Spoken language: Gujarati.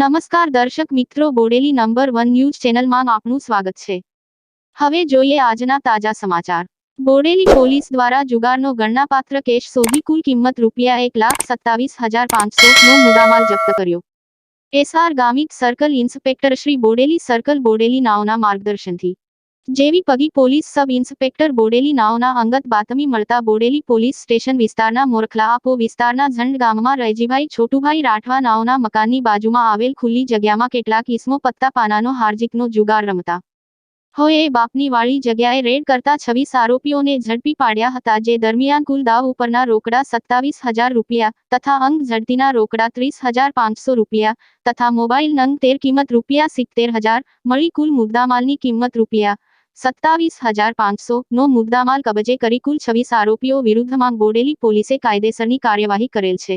નમસ્કાર દર્શક મિત્રો, બોડેલી નંબર વન ન્યૂઝ ચેનલમાં આપનું સ્વાગત છે. હવે જોઈએ આજના તાજા સમાચાર. બોડેલી પોલીસ દ્વારા જુગારનો ગણનાપાત્ર કેસ શોધી કુલ કિંમત રૂપિયા એક લાખ સત્તાવીસ હજાર પાંચસો નો મુદ્દામાલ જપ્ત કર્યો. S R Gamit circle inspector Shri Bodeli circle Bodeli નાઓના માર્ગદર્શનથી. J V Pagi police sub inspector Bodeli નાઓના અંગત બાતમી મળતા બોડેલી પોલીસ સ્ટેશન વિસ્તારના મોરખલા આપો વિસ્તારના ઝંડ ગામમાં રૈજીભાઈ છોટુભાઈ રાઠવા નાઓના મકાનની બાજુમાં આવેલ ખુલ્લી જગ્યામાં કેટલાક ઇસમો પત્તા પાનાનો હાર્જિકનો જુગાર રમતા. હોય એ બાપની વાળી જગ્યાએ રેડ કરતા છવ્વીસ આરોપીઓને ઝડપી પાડ્યા હતા જે દરમિયાન કુલ દાવ ઉપરના રોકડા સત્તાવીસ હજાર રૂપિયા તથા અંગ ઝડતીના રોકડા ત્રીસ હજાર પાંચસો રૂપિયા તથા મોબાઈલ નંગ તેર કિંમત રૂપિયા સિત્તેર હજાર મળી કુલ મુદ્દામાલની કિંમત રૂપિયા સત્તાવીસ હજાર પાંચસો નો મુદ્દામાલ કબજે કરી કુલ છવ્વીસ આરોપીઓ વિરુદ્ધમાં બોડેલી પોલીસે કાયદેસરની કાર્યવાહી કરેલ છે.